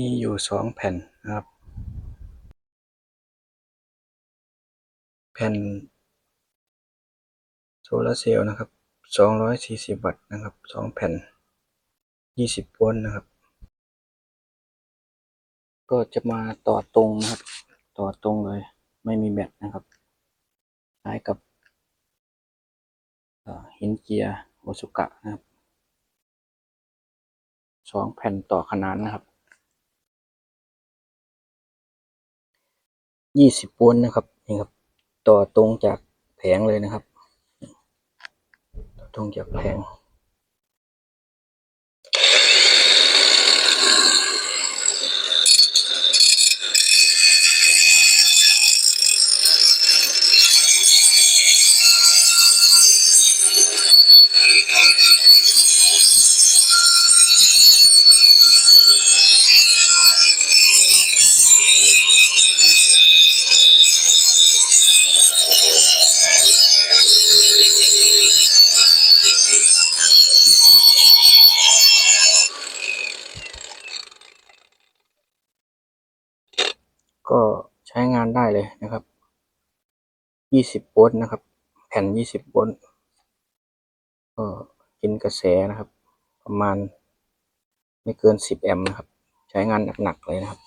มีอยู่สองแผ่นนะครับ แผ่นโซลาร์เซลล์นะครับสองร้อยสี่สิบวัตต์นะครับสองแผ่นยี่สิบโวลต์นะครับ ก็จะมาต่อตรงนะครับ ต่อตรงเลย ไม่มีแบตนะครับใช้ายกับหินเจียร์โอซุกะนะครับสองแผ่นต่อขนานนะครับ ยี่สิบโวลต์นะครับนี่ครับ ต่อตรงจากแผงเลยนะครับ ต่อตรงจากแผง ก็ใช้งานได้เลยนะครับยี่สิบโวลต์นะครับ แผ่นยี่สิบโวลต์ ก็กินกระแสนะครับ ประมาณไม่เกินสิบแอมป์นะครับ ใช้งานหนักๆเลยนะครับ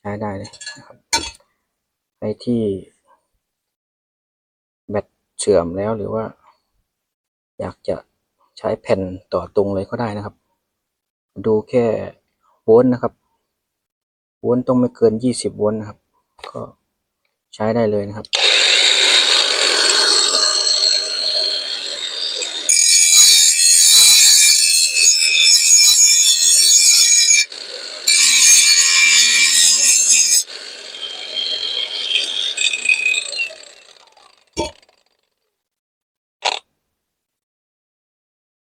ใช้ได้เลยนะครับใครที่แบตเสื่อมแล้วหรือว่า อยากจะใช้แผ่นต่อตรงเลยก็ได้นะครับ ดูแค่โวลต์นะครับ โวลต์ต้องไม่เกินยี่สิบโวลต์นะครับ ก็ใช้ได้เลยนะครับ